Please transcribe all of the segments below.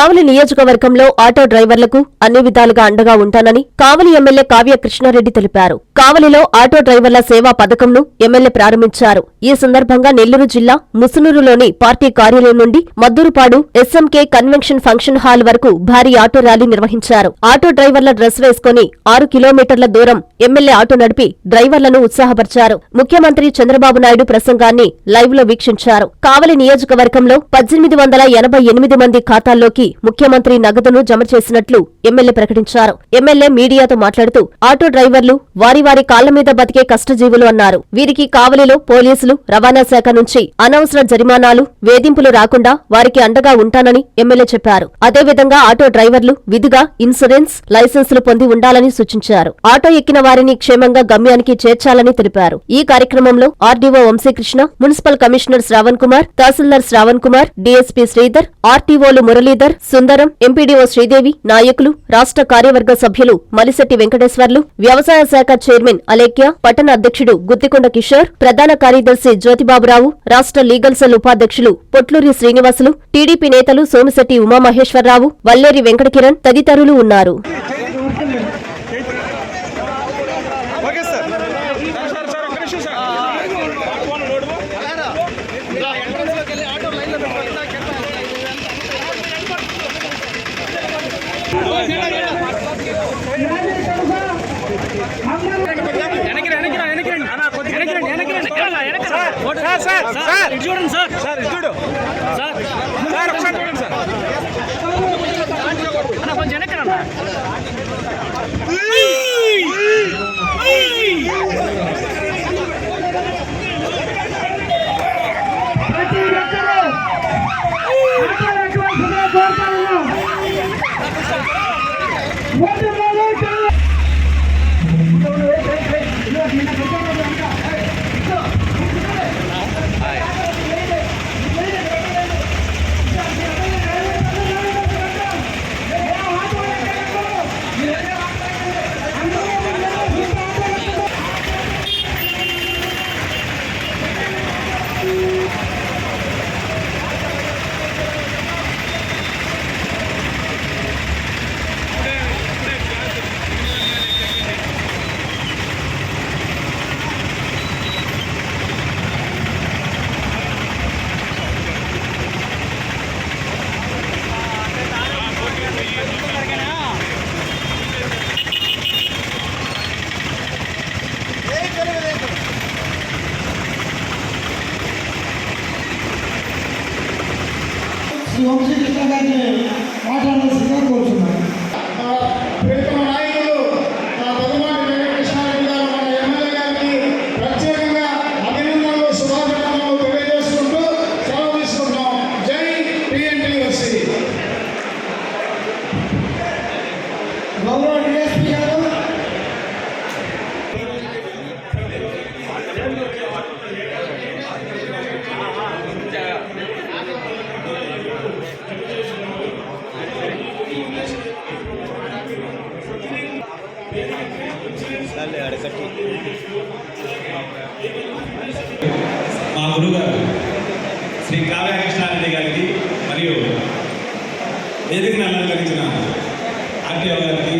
కావలి నియోజకవర్గంలో ఆటో డ్రైవర్లకు అన్ని విధాలుగా అండగా ఉంటానని కావలి ఎమ్మెల్యే కావ్య కృష్ణారెడ్డి తెలిపారు. కావలిలో ఆటో డ్రైవర్ల సేవా పథకంను ఎమ్మెల్యే ప్రారంభించారు. ఈ సందర్భంగా నెల్లూరు జిల్లా ముసునూరులోని పార్టీ కార్యాలయం నుండి Maddurupadu SMK convention function hall వరకు భారీ ఆటో ర్యాలీ నిర్వహించారు. ఆటో డ్రైవర్ల డ్రెస్ వేసుకుని ఆరు కిలోమీటర్ల దూరం ఎమ్మెల్యే ఆటో నడిపి డ్రైవర్లను ఉత్సాహపరిచారు. ముఖ్యమంత్రి చంద్రబాబు నాయుడు ప్రసంగాన్ని లైవ్లో వీక్షించారు. కావలి నియోజకవర్గంలో పద్దెనిమిది వందల ఎనభై ఎనిమిది మంది ఖాతాల్లోకి ముఖ్యమంత్రి నగదును జమ చేసినట్లు ఎమ్మెల్యే ప్రకటించారు. ఎమ్మెల్యే మీడియాతో మాట్లాడుతూ ఆటో డ్రైవర్లు వారి వారి కాళ్ళ మీద బతికే కష్టజీవులు అన్నారు. వీరికి కావలిలో పోలీసులు రవాణా శాఖ నుంచి అనవసర జరిమానాలు వేధింపులు రాకుండా వారికి అండగా ఉంటానని ఎమ్మెల్యే చెప్పారు. అదేవిధంగా ఆటో డ్రైవర్లు విధిగా ఇన్సూరెన్స్ లైసెన్సులు పొంది ఉండాలని సూచించారు. ఆటో ఎక్కిన వారిని క్షేమంగా గమ్యానికి చేర్చాలని తెలిపారు. ఈ కార్యక్రమంలో RDO Vamsikrishna municipal commissioner Shravan Kumar తహసీల్దార్ శ్రావణ్ కుమార్ డీఎస్పీ శ్రీధర్ ఆర్టీఓలు మురళీధర్ సుందరం ఎంపీడీఓ శ్రీదేవి నాయకులు రాష్ట్ర కార్యవర్గ సభ్యులు మలిశెట్టి వెంకటేశ్వర్లు వ్యవసాయ శాఖ చైర్మన్ అలేఖ్య పట్టణ అధ్యక్షుడు గుత్తికొండ కిషోర్ ప్రధాన కార్యదర్శి జ్యోతిబాబురావు రాష్ట్ర లీగల్ సెల్ ఉపాధ్యక్షులు పొట్లూరి శ్రీనివాసులు టీడీపీ నేతలు సోమిశెట్టి ఉమామహేశ్వరరావు వల్లేరి వెంకటకిరణ్ తదితరులు ఉన్నారు ఓకే సార్ సార్ సార్ ఒక్క నిమిషం సార్ ఫోన్ లోడ్ వెనక్కి వెనక్కి వెనక్కి రండి అన్న కొద్దిగా వెనక్కి రండి వెనక్కి రండి సార్ సార్ సార్ సార్ ఇటు చూడండి సార్ సార్ చూడు సార్ సార్ Wonderful. మా గురుగారు శ్రీ కావ్యకృష్ణారెడ్డి గారికి మరియు వేదికను అలంకరించిన ఆర్టీఓ గారికి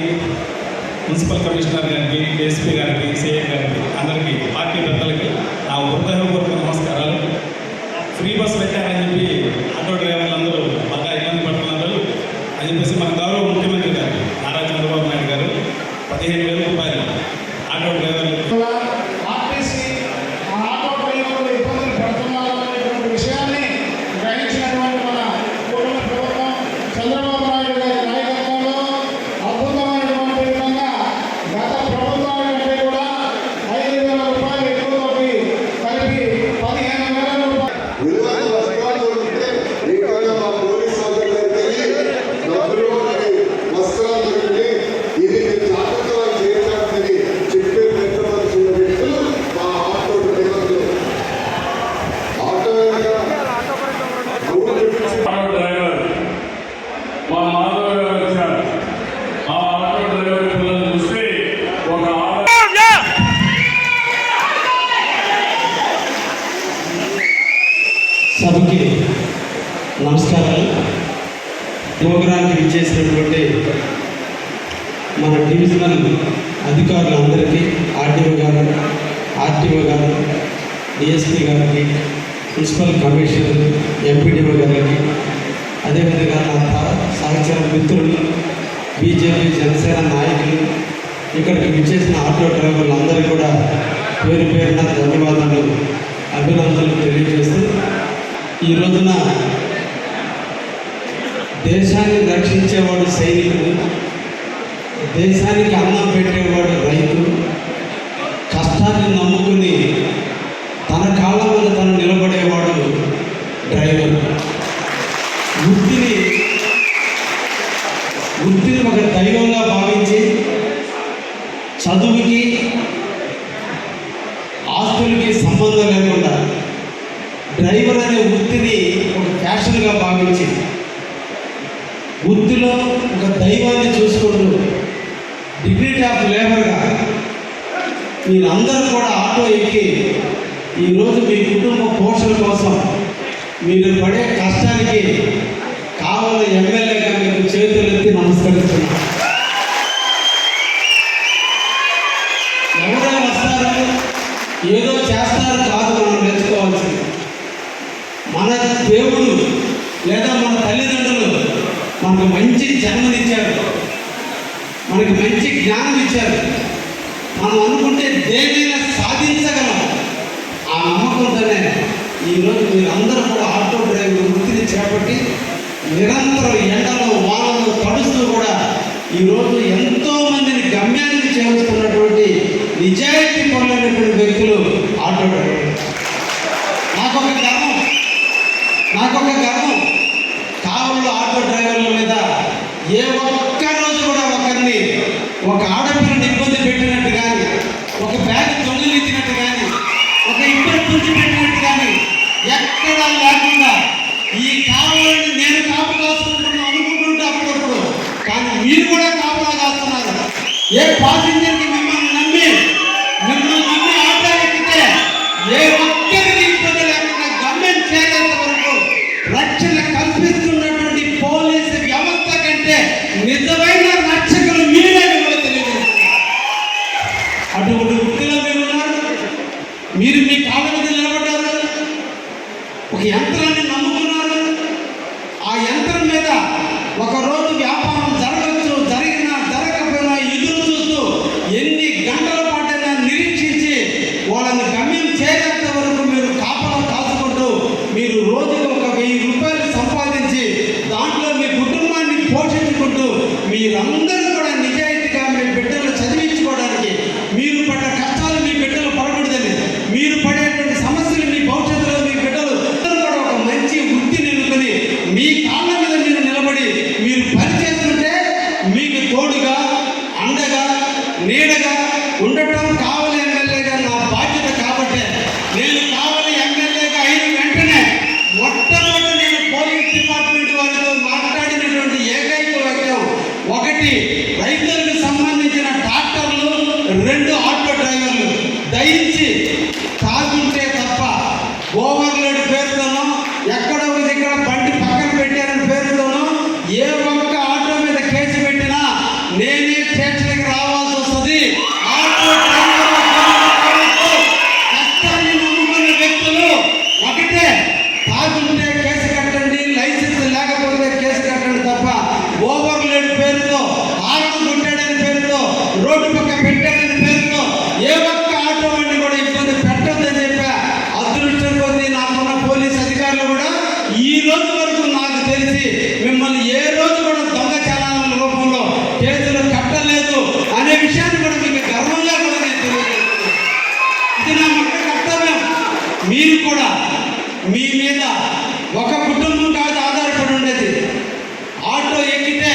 మున్సిపల్ కమిషనర్ గారికి ఎస్పీ గారికి సీఎం గారికి అందరికీ పార్టీ పెద్దలకి నా హృదయపూర్వక నమస్కారాలు ఫ్రీ బస్ పెట్టారని చెప్పి ఆటో డ్రైవర్లు అందరూ బాగా ఇబ్బంది పడుతున్నారు అని చెప్పేసి మన గౌరవ ముఖ్యమంత్రి గారు నారా చంద్రబాబు నాయుడు గారు పదిహేను వేల రూపాయలు ఆటో డ్రైవర్లకు ఆర్టీసీ ఆ ఆటో డ్రైవర్లు ఇబ్బందులు పడుతున్నారనేటువంటి విషయాన్ని గ్రహించినటువంటి మన కూటమి ప్రభుత్వం చంద్రబాబు నాయుడు గారి నాయకత్వంలో అద్భుతమైనటువంటి విధంగా గత ప్రభుత్వాల కంటే కూడా ఐదు వేల రూపాయలు ఎక్కువతోటి కలిపి పదిహేను వేల రూపాయలు విలువైన వస్త్రాలు దొరికితే ఇక్కడ మా పోలీస్ సోదరులైతే డబ్బులు మరి వస్త్రాలు దొరికితే ఇది మీరు జాగ్రత్తగా చేయాల్సింది చెప్పే పెట్టవలసిన వ్యక్తులు మా ఆటో డ్రైవర్లు ఆటో రూట్ ఇప్పించి ఆటో డ్రైవర్ మా మాధవ్ గారు వచ్చారు ఆ ఆటో డ్రైవర్ పిల్లలు చూస్తే ఒక ఆటో సభకి నమస్కారాలు ప్రోగ్రాంకి విచ్చేసినటువంటి మన డివిజనల్ అధికారులందరికీ ఆర్టీఓ గారు ఆర్టీఓ గారు డిఎస్పీ గారికి మున్సిపల్ కమిషనర్ ఎంపీడీఓ గారికి అదేవిధంగా నా సహ- సహచర మిత్రులు బీజేపీ జనసేన నాయకులు ఇక్కడికి విచ్చేసిన ఆటో డ్రైవర్లు అందరూ కూడా పేరు పేరున ధన్యవాదాలు అభినందనలు తెలియజేస్తూ ఈ రోజున దేశాన్ని రక్షించేవాడు సైనికుడు దేశానికి అన్నం పెట్టేవాడు రైతు. కష్టాన్ని నమ్ముకుని తన కాళ్ళ మీద తను నిలబడేవాడు డ్రైవర్. వృత్తిని వృత్తిని ఒక దైవంగా భావించి చదువుకి ఆస్తులకి సంబంధం లేకుండా డ్రైవర్ అనే వృత్తిని ఒక ఫ్యాషన్గా భావించి వృత్తిలో ఒక దైవాన్ని చూసి మీరందరూ కూడా ఆటో ఎక్కి ఈరోజు మీ కుటుంబ పోషణ కోసం మీరు పడే కష్టానికి కావాల ఎమ్మెల్యేగా మీకు చేతులెత్తి నమస్కరిస్తున్నాను ఎవరైనా వస్తారు ఏదో చేస్తారు కాదు మనం నేర్చుకోవాల్సింది. మన దేవుడు లేదా మన తల్లిదండ్రులు మనకు మంచి జన్మనిచ్చారు. మనకి మంచి జ్ఞానం ఇచ్చారు మనం అనుకుంటే దేనైనా సాధించగలం ఆ నమ్మకంతోనే ఈరోజు మీరందరూ కూడా ఆటో డ్రైవర్ కాబట్టి నిరంతరం ఎండలో వానలో తడుస్తూ కూడా ఈరోజు ఎంతో మందిని గమ్యానికి చేరుస్తున్నటువంటి నిజాయితీ పొందినటువంటి వ్యక్తులు ఆటో నాకొక గర్వం. నాకొక గర్వం. కావల్లో ఆటో డ్రైవర్ల మీద ఏ ఒక్క రోజు కూడా ఒకరిని ఒక ఆడపిల్లని ఇబ్బంది పెట్టినట్టు కానీ ఒక బ్యాగ్ దొంగిలించినట్టు కానీ ఒక ఇబ్బంది పుచ్చి పెట్టినట్టు కానీ ఎక్కడా లేకుండా ఈ కావాలని నేను కాపు కాసుకుంటున్నాను అనుకుంటుంటే అప్పుడప్పుడు. కానీ మీరు కూడా కాపులా కాస్తున్నారు ఏ పాసింజర్ మీ కాళ్ళ మీద మీరు నిలబడి మీరు పనిచేస్తుంటే మీకు తోడుగా అండగా నీడగా మీరు కూడా మీ మీద ఒక కుటుంబం కాదు ఆధారపడి ఉండేది. ఆటో ఎక్కితే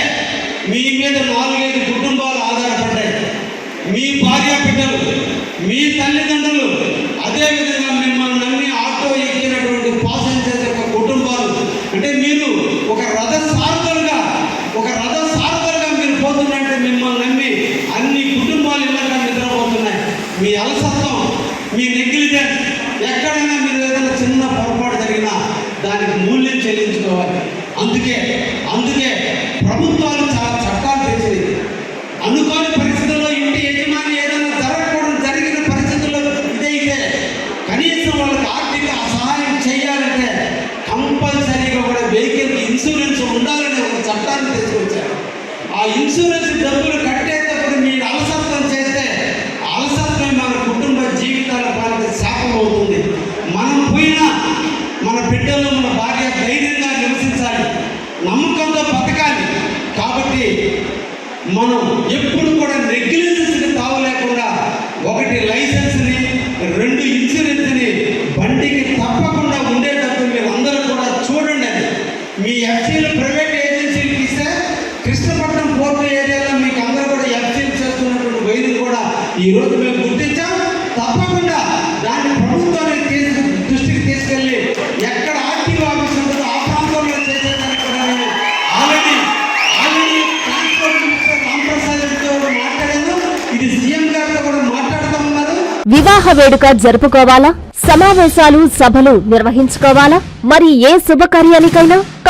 మీ మీద నాలుగైదు కుటుంబాలు ఆధారపడ్డాయి. మీ భార్య బిడ్డలు మీ తల్లిదండ్రులు అదేవిధంగా మిమ్మల్ని నమ్మి ఆటో ఎక్కినటువంటి పాసెంజర్స్ యొక్క కుటుంబాలు. అంటే మీరు ఒక రథ సారథులుగా ఒక రథ సారథులుగా మీరు పోతున్నట్టే మిమ్మల్ని నమ్మి అన్ని కుటుంబాలు ఇళ్ళగా నిద్రపోతున్నాయి. మీ అలస ఇన్సూరెన్స్ ఉండాలనే ఒక చట్టాన్ని తీసుకొచ్చారు. ఆ ఇన్సూరెన్స్ డబ్బులు కట్ట వివాహ వేడుక జరుపుకోవాలా? సమావేశాలు సభలు నిర్వహించుకోవాలా? మరి ఏ శుభకార్యానికైనా?